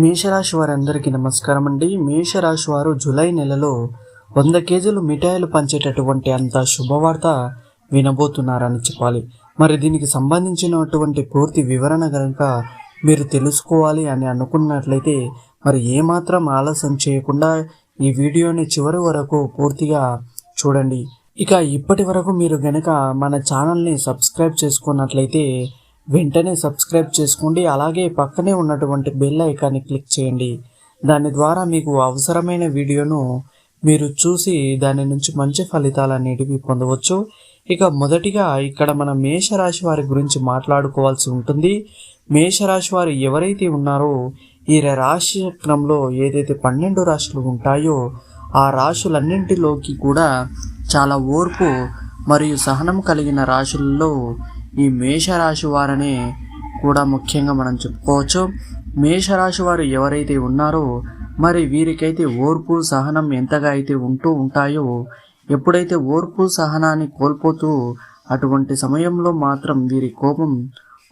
మేషరాశి వారందరికీ నమస్కారం అండి మేషరాశి వారు జూలై నెలలో వంద కేజీలు మిఠాయిలు పంచేటటువంటి అంత శుభవార్త వినబోతున్నారని చెప్పాలి. మరి దీనికి సంబంధించినటువంటి పూర్తి వివరణ కనుక మీరు తెలుసుకోవాలి అని అనుకున్నట్లయితే మరి ఏమాత్రం ఆలస్యం చేయకుండా ఈ వీడియోని చివరి వరకు పూర్తిగా చూడండి. ఇక ఇప్పటి వరకు మీరు గనక మన ఛానల్ని సబ్స్క్రైబ్ చేసుకున్నట్లయితే వెంటనే సబ్స్క్రైబ్ చేసుకోండి. అలాగే పక్కనే ఉన్నటువంటి బెల్ ఐకాన్ని క్లిక్ చేయండి. దాని ద్వారా మీకు అవసరమైన వీడియోను మీరు చూసి దాని నుంచి మంచి ఫలితాలు అనేటివి పొందవచ్చు. ఇక మొదటిగా ఇక్కడ మన మేషరాశి వారి గురించి మాట్లాడుకోవాల్సి ఉంటుంది. మేషరాశి వారు ఎవరైతే ఉన్నారో ఈ రాశి చక్రంలో ఏదైతే పన్నెండు రాశులు ఉంటాయో ఆ రాశులన్నింటిలోకి కూడా చాలా ఓర్పు మరియు సహనం కలిగిన రాశులలో ఈ మేషరాశి వారనే కూడా ముఖ్యంగా మనం చెప్పుకోవచ్చు. మేషరాశి వారు ఎవరైతే ఉన్నారో మరి వీరికైతే ఓర్పు సహనం ఎంతగా అయితే ఉంటూ ఉంటాయో ఎప్పుడైతే ఓర్పు సహనాన్ని కోల్పోతూ అటువంటి సమయంలో మాత్రం వీరి కోపం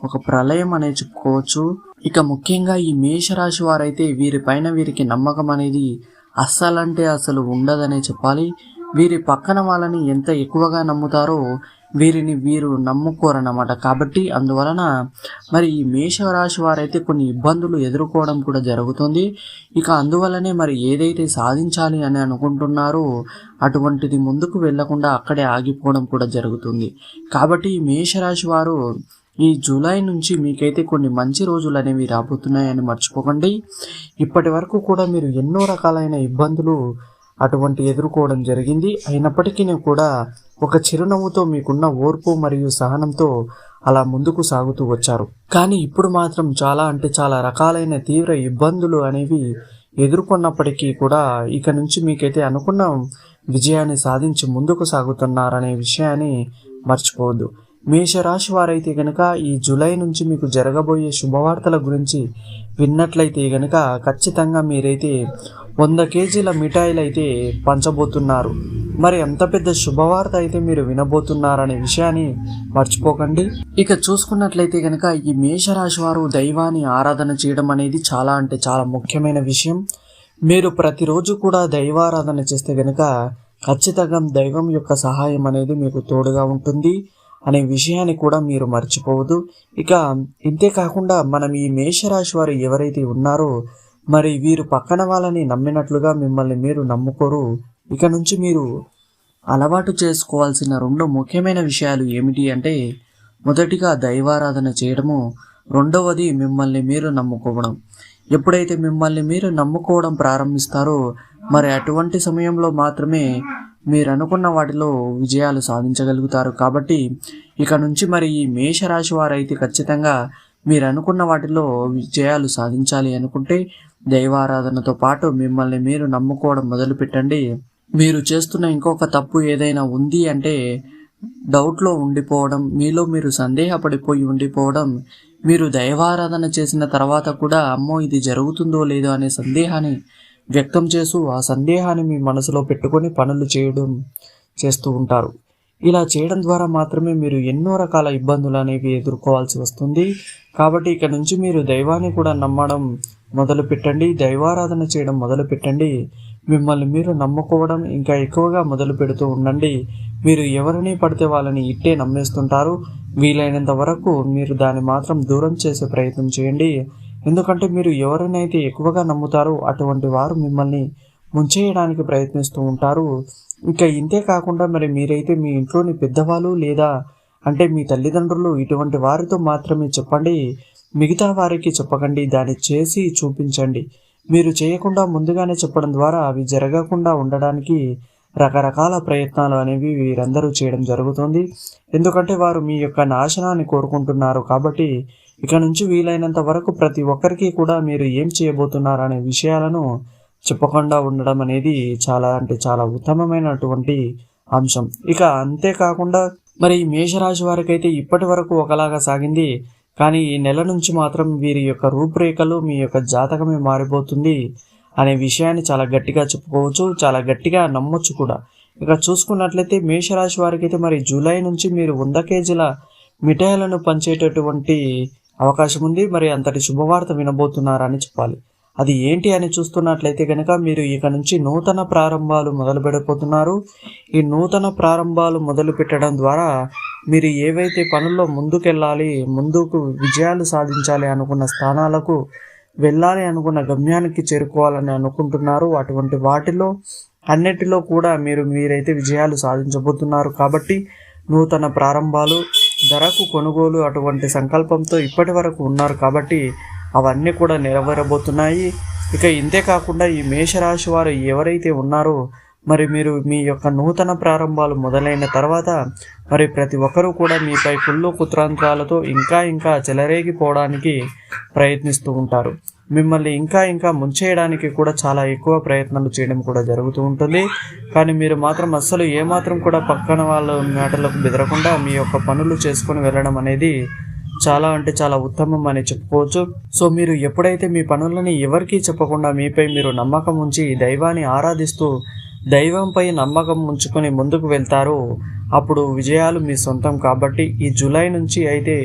ఒక ప్రళయం అనే చెప్పుకోవచ్చు. ఇక ముఖ్యంగా ఈ మేషరాశి వారైతే వీరిపైన వీరికి నమ్మకం అనేది అస్సలంటే అసలు ఉండదనే చెప్పాలి. వీరి పక్కన వాళ్ళని ఎంత ఎక్కువగా నమ్ముతారో వీరిని వీరు నమ్ముకోరన్నమాట. కాబట్టి అందువలన మరి ఈ మేషరాశి వారైతే కొన్ని ఇబ్బందులు ఎదుర్కోవడం కూడా జరుగుతుంది. ఇక అందువలనే మరి ఏదైతే సాధించాలి అని అనుకుంటున్నారో అటువంటిది ముందుకు వెళ్ళకుండా అక్కడే ఆగిపోవడం కూడా జరుగుతుంది. కాబట్టి ఈ మేషరాశి వారు ఈ జూలై నుంచి మీకైతే కొన్ని మంచి రోజులు అనేవి రాబోతున్నాయని మర్చిపోకండి. ఇప్పటి వరకు కూడా మీరు ఎన్నో రకాలైన ఇబ్బందులు అటువంటి ఎదుర్కోవడం జరిగింది. అయినప్పటికీ కూడా ఒక చిరునవ్వుతో మీకున్న ఓర్పు మరియు సహనంతో అలా ముందుకు సాగుతూ వచ్చారు. కానీ ఇప్పుడు మాత్రం చాలా అంటే చాలా రకాలైన తీవ్ర ఇబ్బందులు అనేవి ఎదుర్కొన్నప్పటికీ కూడా ఇక నుంచి మీకైతే అనుకున్న విజయాన్ని సాధించి ముందుకు సాగుతున్నారనే విషయాన్ని మర్చిపోవద్దు. మేషరాశి వారైతే గనక ఈ జూలై నుంచి మీకు జరగబోయే శుభవార్తల గురించి విన్నట్లయితే గనక ఖచ్చితంగా మీరైతే వంద కేజీల మిఠాయిలు అయితే పంచబోతున్నారు. మరి ఎంత పెద్ద శుభవార్త అయితే మీరు వినబోతున్నారనే విషయాన్ని మర్చిపోకండి. ఇక చూసుకున్నట్లయితే కనుక ఈ మేషరాశి వారు దైవాన్ని ఆరాధన చేయడం అనేది చాలా అంటే చాలా ముఖ్యమైన విషయం. మీరు ప్రతిరోజు కూడా దైవారాధన చేస్తే కనుక ఖచ్చితంగా దైవం యొక్క సహాయం అనేది మీకు తోడుగా ఉంటుంది అనే విషయాన్ని కూడా మీరు మర్చిపోవద్దు. ఇక ఇంతే కాకుండా మనం ఈ మేషరాశి వారు ఎవరైతే ఉన్నారో మరి వీరు పక్కన వాళ్ళని నమ్మినట్లుగా మిమ్మల్ని మీరు నమ్ముకోరు. ఇక నుంచి మీరు అలవాటు చేసుకోవాల్సిన రెండు ముఖ్యమైన విషయాలు ఏమిటి అంటే మొదటిగా దైవారాధన చేయడము రెండవది మిమ్మల్ని మీరు నమ్ముకోవడం. ఎప్పుడైతే మిమ్మల్ని మీరు నమ్ముకోవడం ప్రారంభిస్తారో మరి అటువంటి సమయంలో మాత్రమే మీరు అనుకున్న వాటిలో విజయాలు సాధించగలుగుతారు. కాబట్టి ఇక నుంచి మరి ఈ మేషరాశి వారైతే ఖచ్చితంగా మీరు అనుకున్న వాటిలో విజయాలు సాధించాలి అనుకుంటే దైవారాధనతో పాటు మిమ్మల్ని మీరు నమ్ముకోవడం మొదలుపెట్టండి. మీరు చేస్తున్న ఇంకొక తప్పు ఏదైనా ఉంది అంటే డౌట్లో ఉండిపోవడం మీలో మీరు సందేహపడిపోయి ఉండిపోవడం మీరు దైవారాధన చేసిన తర్వాత కూడా అమ్మో ఇది జరుగుతుందో లేదో అనే సందేహాన్ని వ్యక్తం చేస్తూ ఆ సందేహాన్ని మీ మనసులో పెట్టుకొని పనులు చేయడం చేస్తూ ఉంటారు. ఇలా చేయడం ద్వారా మాత్రమే మీరు ఎన్నో రకాల ఇబ్బందులు అనేవి ఎదుర్కోవాల్సి వస్తుంది. కాబట్టి ఇక నుంచి మీరు దైవాన్ని కూడా నమ్మడం మొదలు పెట్టండి దైవారాధన చేయడం మొదలు పెట్టండి మిమ్మల్ని మీరు నమ్ముకోవడం ఇంకా ఎక్కువగా మొదలు పెడుతూ ఉండండి. మీరు ఎవరిని పడితే వాళ్ళని ఇట్టే నమ్మేస్తుంటారు. వీలైనంత వరకు మీరు దాన్ని మాత్రం దూరం చేసే ప్రయత్నం చేయండి. ఎందుకంటే మీరు ఎవరినైతే ఎక్కువగా నమ్ముతారో అటువంటి వారు మిమ్మల్ని ముంచేయడానికి ప్రయత్నిస్తూ ఉంటారు. ఇంకా ఇంతే కాకుండా మరి మీరైతే మీ ఇంట్లోని పెద్దవాళ్ళు లేదా అంటే మీ తల్లిదండ్రులు ఇటువంటి వారితో మాత్రమే చెప్పండి మిగతా వారికి చెప్పకండి దాన్ని చేసి చూపించండి. మీరు చేయకుండా ముందుగానే చెప్పడం ద్వారా అవి జరగకుండా ఉండడానికి రకరకాల ప్రయత్నాలు అనేవి వీరందరూ చేయడం జరుగుతుంది. ఎందుకంటే వారు మీ యొక్క నాశనాన్ని కోరుకుంటున్నారు కాబట్టి ఇక నుంచి వీలైనంత వరకు ప్రతి ఒక్కరికి కూడా మీరు ఏం చేయబోతున్నారు అనే విషయాలను చెప్పకుండా ఉండడం అనేది చాలా అంటే చాలా ఉత్తమమైనటువంటి అంశం. ఇక అంతేకాకుండా మరి ఈ మేషరాశి వారికైతే ఇప్పటి వరకు ఒకలాగా సాగింది. కానీ ఈ నెల నుంచి మాత్రం వీరి యొక్క రూపురేఖలు మీ యొక్క జాతకమే మారిపోతుంది అనే విషయాన్ని చాలా గట్టిగా చెప్పుకోవచ్చు. చాలా గట్టిగా నమ్మొచ్చు కూడా. ఇక చూసుకున్నట్లయితే మేషరాశి వారికైతే మరి జూలై నుంచి మీరు వంద కేజీల మిఠాయిలను పంచేటటువంటి అవకాశం ఉంది. మరి అంతటి శుభవార్త వినబోతున్నారని చెప్పాలి. అది ఏంటి అని చూస్తున్నట్లయితే కనుక మీరు ఇక నుంచి నూతన ప్రారంభాలు మొదలు పెడబోతున్నారు ఈ నూతన ప్రారంభాలు మొదలు పెట్టడం ద్వారా మీరు ఏవైతే పనుల్లో ముందుకెళ్ళాలి ముందుకు విజయాలు సాధించాలి అనుకున్న స్థానాలకు వెళ్ళాలి అనుకున్న గమ్యానికి చేరుకోవాలని అనుకుంటున్నారు. అటువంటి వాటిలో అన్నిటిలో కూడా మీరు మీరైతే విజయాలు సాధించబోతున్నారు. కాబట్టి నూతన ప్రారంభాలు ధరకు కొనుగోలు అటువంటి సంకల్పంతో ఇప్పటి వరకు ఉన్నారు. కాబట్టి అవన్నీ కూడా నెరవేరబోతున్నాయి. ఇక ఇంతే కాకుండా ఈ మేషరాశి వారు ఎవరైతే ఉన్నారో మరి మీరు మీ యొక్క నూతన ప్రారంభాలు మొదలైన తర్వాత మరి ప్రతి ఒక్కరూ కూడా మీపై కుళ్ళు కుత్రాంతాలతో ఇంకా ఇంకా చెలరేగిపోవడానికి ప్రయత్నిస్తూ ఉంటారు. మిమ్మల్ని ఇంకా ఇంకా ముంచేయడానికి కూడా చాలా ఎక్కువ ప్రయత్నాలు చేయడం కూడా జరుగుతూ ఉంటుంది. కానీ మీరు మాత్రం అస్సలు ఏమాత్రం కూడా పక్కన వాళ్ళ మాటలకు బెదరకుండా మీ యొక్క పనులు చేసుకొని వెళ్ళడం అనేది చాలా అంటే చాలా ఉత్తమం అని చెప్పుకోవచ్చు. సో మీరు ఎప్పుడైతే మీ పనులని ఎవరికీ చెప్పకుండా మీపై మీరు నమ్మకం ఉంచి దైవాన్ని ఆరాధిస్తూ దైవంపై నమ్మకం ఉంచుకొని ముందుకు వెళ్తారో అప్పుడు విజయాలు మీ సొంతం కాబట్టి ఈ జూలై నుంచి అయితే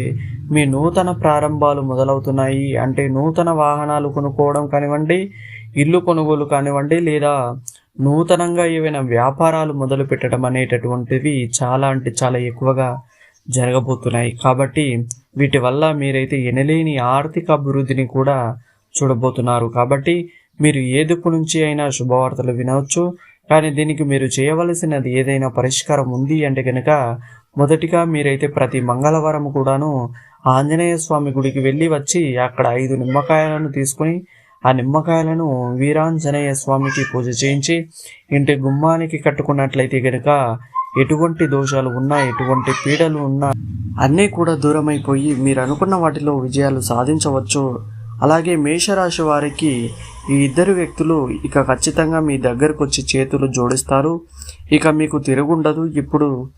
మీ నూతన ప్రారంభాలు మొదలవుతున్నాయి. అంటే నూతన వాహనాలు కొనుక్కోవడం కానివ్వండి ఇల్లు కొనుగోలు కానివ్వండి లేదా నూతనంగా ఏవైనా వ్యాపారాలు మొదలు పెట్టడం అనేటటువంటివి చాలా అంటే చాలా ఎక్కువగా జరగబోతున్నాయి. కాబట్టి వీటి వల్ల మీరైతే ఎనలేని ఆర్థిక అభివృద్ధిని కూడా చూడబోతున్నారు. కాబట్టి మీరు ఏ దిక్కు నుంచి అయినా శుభవార్తలు వినవచ్చు. కానీ దీనికి మీరు చేయవలసినది ఏదైనా పరిష్కారం ఉంది అంటే కనుక మొదటిగా మీరైతే ప్రతి మంగళవారం కూడాను ఆంజనేయ స్వామి గుడికి వెళ్ళి వచ్చి అక్కడ ఐదు నిమ్మకాయలను తీసుకొని ఆ నిమ్మకాయలను వీరాంజనేయ స్వామికి పూజ చేయించి ఇంటి గుమ్మానికి కట్టుకున్నట్లయితే కనుక ఎటువంటి దోషాలు ఉన్నా ఎటువంటి పీడలు ఉన్నా అన్నీ కూడా దూరమైపోయి మీరు అనుకున్న వాటిలో విజయాలు సాధించవచ్చు. అలాగే మేషరాశి వారికి ఈ ఇద్దరు వ్యక్తులు ఇక ఖచ్చితంగా మీ దగ్గరకు వచ్చి చేతులు జోడిస్తారు. ఇక మీకు తిరుగుండదు. ఇప్పుడు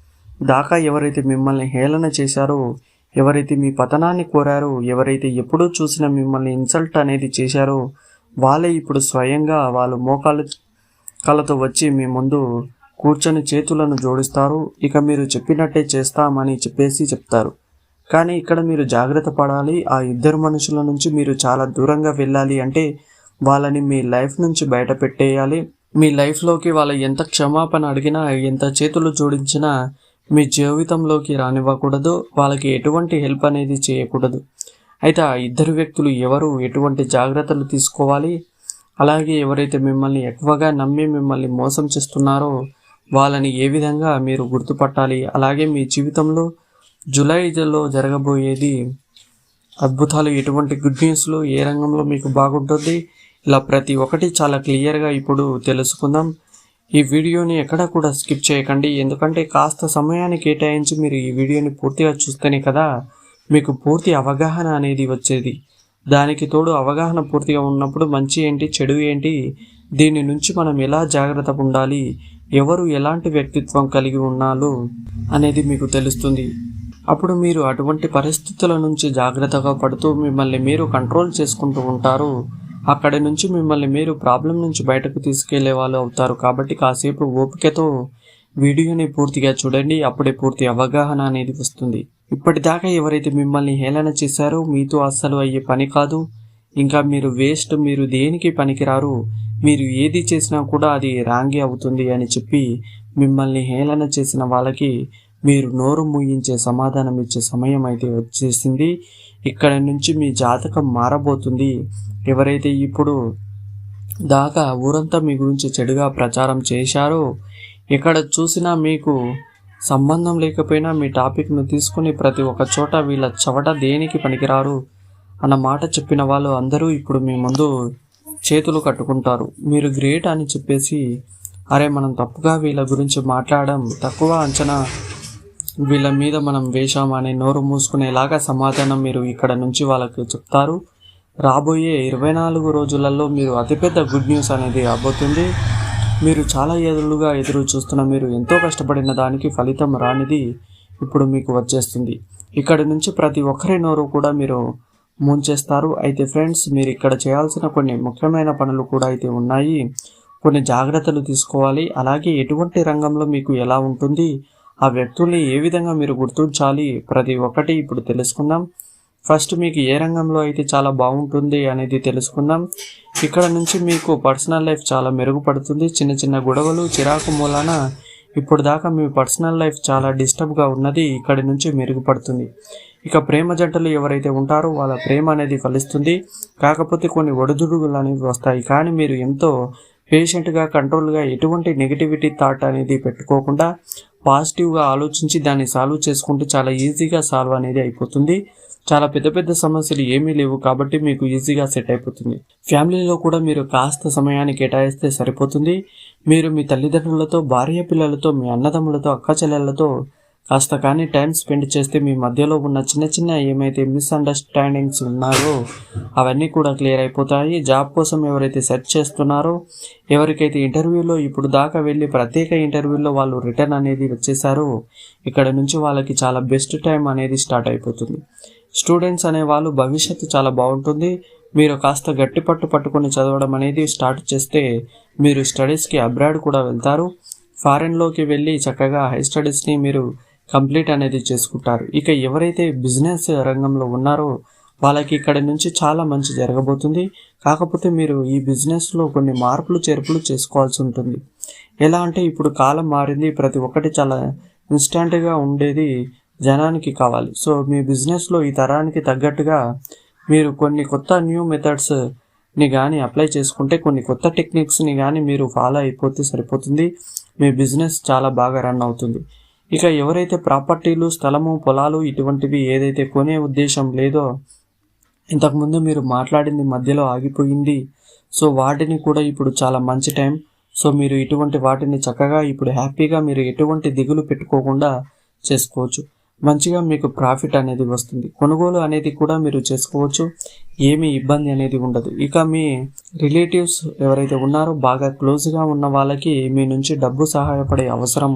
దాకా ఎవరైతే మిమ్మల్ని హేళన చేశారో ఎవరైతే మీ పతనాన్ని కోరారో ఎవరైతే ఎప్పుడూ చూసినా మిమ్మల్ని ఇన్సల్ట్ అనేది చేశారో వాళ్ళే ఇప్పుడు స్వయంగా వాళ్ళు మోకాలు కళ్ళతో వచ్చి మీ ముందు కూర్చొని చేతులను జోడిస్తారు. ఇక మీరు చెప్పినట్టే చేస్తామని చెప్పేసి చెప్తారు. కానీ ఇక్కడ మీరు జాగ్రత్త పడాలి. ఆ ఇద్దరు మనుషుల నుంచి మీరు చాలా దూరంగా వెళ్ళాలి అంటే వాళ్ళని మీ లైఫ్ నుంచి బయట పెట్టేయాలి. మీ లైఫ్లోకి వాళ్ళ ఎంత క్షమాపణ అడిగినా ఎంత చేతులు జోడించినా మీ జీవితంలోకి రానివ్వకూడదు. వాళ్ళకి ఎటువంటి హెల్ప్ అనేది చేయకూడదు. అయితే ఆ ఇద్దరు వ్యక్తులు ఎవరు? ఎటువంటి జాగ్రత్తలు తీసుకోవాలి? అలాగే ఎవరైతే మిమ్మల్ని ఎక్కువగా నమ్మి మిమ్మల్ని మోసం చేస్తున్నారో వాళ్ళని ఏ విధంగా మీరు గుర్తుపట్టాలి? అలాగే మీ జీవితంలో జూలైలో జరగబోయేది అద్భుతాలు ఎటువంటి గుడ్ న్యూస్లు ఏ రంగంలో మీకు బాగుంటుంది? ఇలా ప్రతి ఒక్కటి చాలా క్లియర్గా ఇప్పుడు తెలుసుకుందాం. ఈ వీడియోని ఎక్కడ కూడా స్కిప్ చేయకండి. ఎందుకంటే కాస్త సమయాన్ని కేటాయించి మీరు ఈ వీడియోని పూర్తిగా చూస్తేనే కదా మీకు పూర్తి అవగాహన అనేది వచ్చేది. దానికి తోడు అవగాహన పూర్తిగా ఉన్నప్పుడు మంచి ఏంటి చెడు ఏంటి దీని నుంచి మనం ఎలా జాగ్రత్త ఉండాలి ఎవరు ఎలాంటి వ్యక్తిత్వం కలిగి ఉన్నాలో అనేది మీకు తెలుస్తుంది. అప్పుడు మీరు అటువంటి పరిస్థితుల నుంచి జాగ్రత్తగా పడుతూ మిమ్మల్ని మీరు కంట్రోల్ చేసుకుంటూ ఉంటారు. అక్కడి నుంచి మిమ్మల్ని మీరు ప్రాబ్లం నుంచి బయటకు తీసుకెళ్ళే వాళ్ళు అవుతారు. కాబట్టి కాసేపు ఓపికతో వీడియోని పూర్తిగా చూడండి అప్పుడే పూర్తి అవగాహన అనేది వస్తుంది. ఇప్పటిదాకా ఎవరైతే మిమ్మల్ని హేళన చేశారో మీతో అస్సలు అయ్యే పని కాదు. ఇంకా మీరు వేస్ట్ మీరు దేనికి పనికిరారు? మీరు ఏది చేసినా కూడా అది రాంగి అవుతుంది అని చెప్పి మిమ్మల్ని హేళన చేసిన వాళ్ళకి మీరు నోరు ముగించే సమాధానం ఇచ్చే సమయం అయితే వచ్చేసింది. ఇక్కడ నుంచి మీ జాతకం మారబోతుంది. ఎవరైతే ఇప్పుడు దాకా ఊరంతా మీ గురించి చెడుగా ప్రచారం చేశారో ఎక్కడ చూసినా మీకు సంబంధం లేకపోయినా మీ టాపిక్ను తీసుకుని ప్రతి ఒక్క చోట వీళ్ళ చవట దేనికి పనికిరారు అన్న మాట చెప్పిన వాళ్ళు అందరూ ఇప్పుడు మీ ముందు చేతులు కట్టుకుంటారు. మీరు గ్రేట్ అని చెప్పేసి అరే మనం తప్పుగా వీళ్ళ గురించి మాట్లాడడం తక్కువ అంచనా. వీళ్ళ మీద మనం వేషాం నోరు మూసుకునేలాగా సమాధానం మీరు ఇక్కడ నుంచి వాళ్ళకి చెప్తారు. రాబోయే ఇరవై నాలుగు రోజులలో మీరు అతిపెద్ద గుడ్ న్యూస్ అనేది అబ్బోతుంది మీరు చాలా ఏళ్ళుగా ఎదురు చూస్తున్న మీరు ఎంతో కష్టపడిన దానికి ఫలితం రానిది ఇప్పుడు మీకు వచ్చేస్తుంది. ఇక్కడి నుంచి ప్రతి ఒక్కరి నోరు కూడా మీరు ముంచేస్తారు. అయితే ఫ్రెండ్స్ మీరు ఇక్కడ చేయాల్సిన కొన్ని ముఖ్యమైన పనులు కూడా అయితే ఉన్నాయి. కొన్ని జాగ్రత్తలు తీసుకోవాలి. అలాగే ఎటువంటి రంగంలో మీకు ఎలా ఉంటుంది ఆ వ్యక్తుల్ని ఏ విధంగా మీరు గుర్తించాలి ప్రతి ఒక్కటి ఇప్పుడు తెలుసుకుందాం. ఫస్ట్ మీకు ఏ రంగంలో అయితే చాలా బాగుంటుంది అనేది తెలుసుకుందాం. ఇక్కడ నుంచి మీకు పర్సనల్ లైఫ్ చాలా మెరుగుపడుతుంది. చిన్న చిన్న గొడవలు చిరాకు మూలాన ఇప్పుడు దాకా మీ పర్సనల్ లైఫ్ చాలా డిస్టర్బ్గా ఉన్నది ఇక్కడి నుంచి మెరుగుపడుతుంది. ఇక ప్రేమ జంటలు ఎవరైతే ఉంటారో వాళ్ళ ప్రేమ అనేది ఫలిస్తుంది. కాకపోతే కొన్ని ఒడిదుడుగులు అనేవి వస్తాయి. కానీ మీరు ఎంతో పేషెంట్గా కంట్రోల్గా ఎటువంటి నెగిటివిటీ థాట్ అనేది పెట్టుకోకుండా పాజిటివ్గా ఆలోచించి దాన్ని సాల్వ్ చేసుకుంటే చాలా ఈజీగా సాల్వ్ అనేది అయిపోతుంది. చాలా పెద్ద పెద్ద సమస్యలు ఏమీ లేవు కాబట్టి మీకు ఈజీగా సెట్ అయిపోతుంది. ఫ్యామిలీలో కూడా మీరు కాస్త సమయాన్ని కేటాయిస్తే సరిపోతుంది. మీరు మీ తల్లిదండ్రులతో భార్య పిల్లలతో మీ అన్నదమ్ములతో అక్కచెల్లెళ్ళతో కాస్త కానీ టైం స్పెండ్ చేస్తే మీ మధ్యలో ఉన్న చిన్న చిన్న ఏమైతే మిస్అండర్స్టాండింగ్స్ ఉన్నాయో అవన్నీ కూడా క్లియర్ అయిపోతాయి. జాబ్ కోసం ఎవరైతే సెర్చ్ చేస్తున్నారో ఎవరికైతే ఇంటర్వ్యూలో ఇప్పుడు దాకా వెళ్ళి ప్రత్యేక ఇంటర్వ్యూలో వాళ్ళు రిటర్న్ అనేది వచ్చేసారో ఇక్కడ నుంచి వాళ్ళకి చాలా బెస్ట్ టైం అనేది స్టార్ట్ అయిపోతుంది. స్టూడెంట్స్ అనే వాళ్ళు భవిష్యత్తు చాలా బాగుంటుంది. మీరు కాస్త గట్టి పట్టు పట్టుకొని చదవడం అనేది స్టార్ట్ చేస్తే మీరు స్టడీస్కి అబ్రాడ్ కూడా వెళ్తారు. ఫారెన్లోకి వెళ్ళి చక్కగా హై స్టడీస్ని మీరు కంప్లీట్ అనేది చేసుకుంటారు. ఇక ఎవరైతే బిజినెస్ రంగంలో ఉన్నారో వాళ్ళకి ఇక్కడ నుంచి చాలా మంచి జరగబోతుంది. కాకపోతే మీరు ఈ బిజినెస్లో కొన్ని మార్పులు చేర్పులు చేసుకోవాల్సి ఉంటుంది. ఎలా అంటే ఇప్పుడు కాలం మారింది. ప్రతి ఒక్కటి చాలా ఇన్స్టంట్గా ఉండేది. జనానికి కావాలి. సో మీ బిజినెస్లో ఈ తరానికి తగ్గట్టుగా మీరు కొన్ని కొత్త న్యూ మెథడ్స్ని కానీ అప్లై చేసుకుంటే కొన్ని కొత్త టెక్నిక్స్ని కానీ మీరు ఫాలో అయిపోతే సరిపోతుంది. మీ బిజినెస్ చాలా బాగా రన్ అవుతుంది. ఇక ఎవరైతే ప్రాపర్టీలు స్థలము పొలాలు ఇటువంటివి ఏదైతే కొనే ఉద్దేశం లేదో ఇంతకుముందు మీరు మాట్లాడింది మధ్యలో ఆగిపోయింది. సో వాటిని కూడా ఇప్పుడు చాలా మంచి టైం. సో మీరు ఇటువంటి వాటిని చక్కగా ఇప్పుడు హ్యాపీగా మీరు ఎటువంటి దిగులు పెట్టుకోకుండా చేసుకోవచ్చు. మంచిగా మీకు ప్రాఫిట్ అనేది వస్తుంది. కొనుగోలు అనేది కూడా మీరు చేసుకోవచ్చు. ఏమి ఇబ్బంది అనేది ఉండదు. ఇక మీ రిలేటివ్స్ ఎవరైతే ఉన్నారో బాగా క్లోజ్గా ఉన్న వాళ్ళకి మీ నుంచి డబ్బు సహాయపడే అవసరం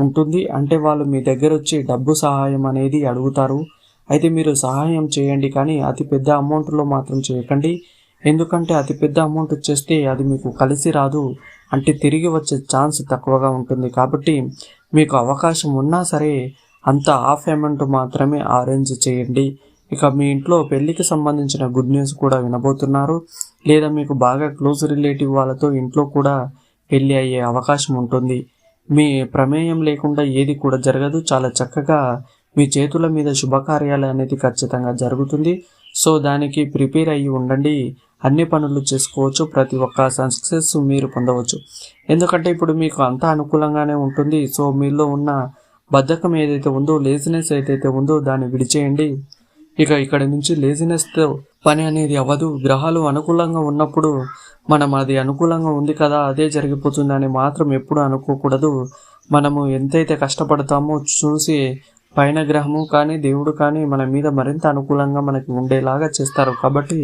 ఉంటుంది. అంటే వాళ్ళు మీ దగ్గర వచ్చి డబ్బు సహాయం అనేది అడుగుతారు. అయితే మీరు సహాయం చేయండి కానీ అతి పెద్ద అమౌంట్లో మాత్రం చేయకండి. ఎందుకంటే అతి పెద్ద అమౌంట్ వచ్చేస్తే అది మీకు కలిసి రాదు. అంటే తిరిగి వచ్చే ఛాన్స్ తక్కువగా ఉంటుంది. కాబట్టి మీకు అవకాశం ఉన్నా సరే అంత ఆఫ్ అమౌంట్ మాత్రమే అరేంజ్ చేయండి. ఇక మీ ఇంట్లో పెళ్ళికి సంబంధించిన గుడ్ న్యూస్ కూడా వినబోతున్నారు. లేదా మీకు బాగా క్లోజ్ రిలేటివ్ వాళ్ళతో ఇంట్లో కూడా పెళ్ళి అయ్యే అవకాశం ఉంటుంది. మీ ప్రమేయం లేకుండా ఏది కూడా జరగదు. చాలా చక్కగా మీ చేతుల మీద శుభకార్యాలు అనేది ఖచ్చితంగా జరుగుతుంది. సో దానికి ప్రిపేర్ అయ్యి ఉండండి. అన్ని పనులు చేసుకోవచ్చు. ప్రతి ఒక్క సక్సెస్ మీరు పొందవచ్చు. ఎందుకంటే ఇప్పుడు మీకు అంతా అనుకూలంగానే ఉంటుంది. సో మీలో ఉన్న బద్ధకం ఏదైతే ఉందో లేజినెస్ ఏదైతే ఉందో దాన్ని విడిచేయండి. ఇక ఇక్కడ నుంచి లేజినెస్తో పని అనేది అవ్వదు. గ్రహాలు అనుకూలంగా ఉన్నప్పుడు మనం అది అనుకూలంగా ఉంది కదా అదే జరిగిపోతుందని మాత్రం ఎప్పుడు అనుకోకూడదు. మనము ఎంతైతే కష్టపడతామో చూసి పైన గ్రహము కానీ దేవుడు కానీ మన మీద మరింత అనుకూలంగా మనకి ఉండేలాగా చేస్తారు. కాబట్టి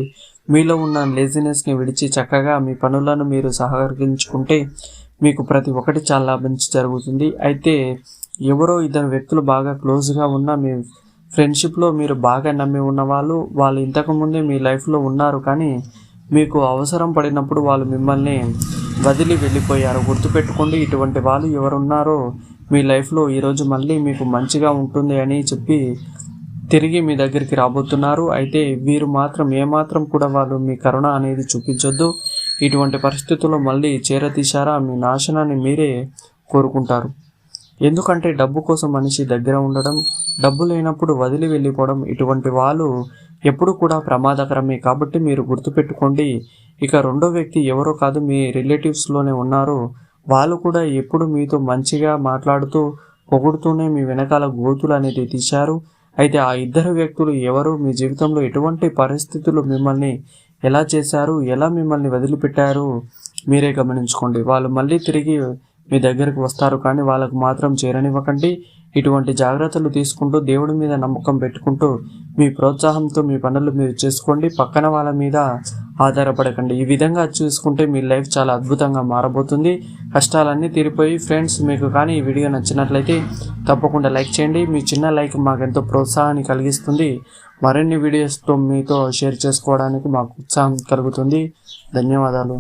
మీలో ఉన్న లేజినెస్ని విడిచి చక్కగా మీ పనులను మీరు సహకరించుకుంటే మీకు ప్రతి ఒక్కటి చాలా మంచి జరుగుతుంది. అయితే ఎవరో ఇద్దరు వ్యక్తులు బాగా క్లోజ్గా ఉన్న మీ ఫ్రెండ్షిప్లో మీరు బాగా నమ్మి ఉన్న వాళ్ళు వాళ్ళు ఇంతకుముందే మీ లైఫ్లో ఉన్నారు కానీ మీకు అవసరం పడినప్పుడు వాళ్ళు మిమ్మల్ని వదిలి వెళ్ళిపోయారు. గుర్తుపెట్టుకోండి ఇటువంటి వాళ్ళు ఎవరున్నారో మీ లైఫ్లో ఈరోజు మళ్ళీ మీకు మంచిగా ఉంటుంది అని చెప్పి తిరిగి మీ దగ్గరికి రాబోతున్నారు. అయితే వీరు మాత్రం ఏమాత్రం కూడా వాళ్ళు మీ కరుణ అనేది చూపించొద్దు. ఇటువంటి పరిస్థితుల్లో మళ్ళీ చేరతీశారా మీ నాశనాన్ని మీరే కోరుకుంటారు. ఎందుకంటే డబ్బు కోసం మనిషి దగ్గర ఉండడం డబ్బు లేనప్పుడు వదిలి వెళ్ళిపోవడం ఇటువంటి వాళ్ళు ఎప్పుడు కూడా ప్రమాదకరమే. కాబట్టి మీరు గుర్తుపెట్టుకోండి ఇక రెండో వ్యక్తి ఎవరో కాదు మీ రిలేటివ్స్లోనే ఉన్నారు. వాళ్ళు కూడా ఎప్పుడు మీతో మంచిగా మాట్లాడుతూ పొగుడుతూనే మీ వెనకాల గోతులు అనేది తీశారు. అయితే ఆ ఇద్దరు వ్యక్తులు ఎవరు మీ జీవితంలో ఎటువంటి పరిస్థితులు మిమ్మల్ని ఎలా చేశారు ఎలా మిమ్మల్ని వదిలిపెట్టారు మీరే గమనించుకోండి. వాళ్ళు మళ్ళీ తిరిగి మీ దగ్గరకు వస్తారు కానీ వాళ్ళకు మాత్రం చేరనివ్వకండి. ఇటువంటి జాగ్రత్తలు తీసుకుంటూ దేవుడి మీద నమ్మకం పెట్టుకుంటూ మీ ప్రోత్సాహంతో మీ పనులు మీరు చేసుకోండి. పక్కన వాళ్ళ మీద ఆధారపడకండి. ఈ విధంగా చూసుకుంటే మీ లైఫ్ చాలా అద్భుతంగా మారబోతుంది. కష్టాలన్నీ తీరిపోయి ఫ్రెండ్స్ మీకు కానీ ఈ వీడియో నచ్చినట్లయితే తప్పకుండా లైక్ చేయండి. మీ చిన్న లైక్ మాకు ఎంతో ప్రోత్సాహాన్ని కలిగిస్తుంది. మరిన్ని వీడియోస్తో మీతో షేర్ చేసుకోవడానికి మాకు ఉత్సాహం కలుగుతుంది. ధన్యవాదాలు.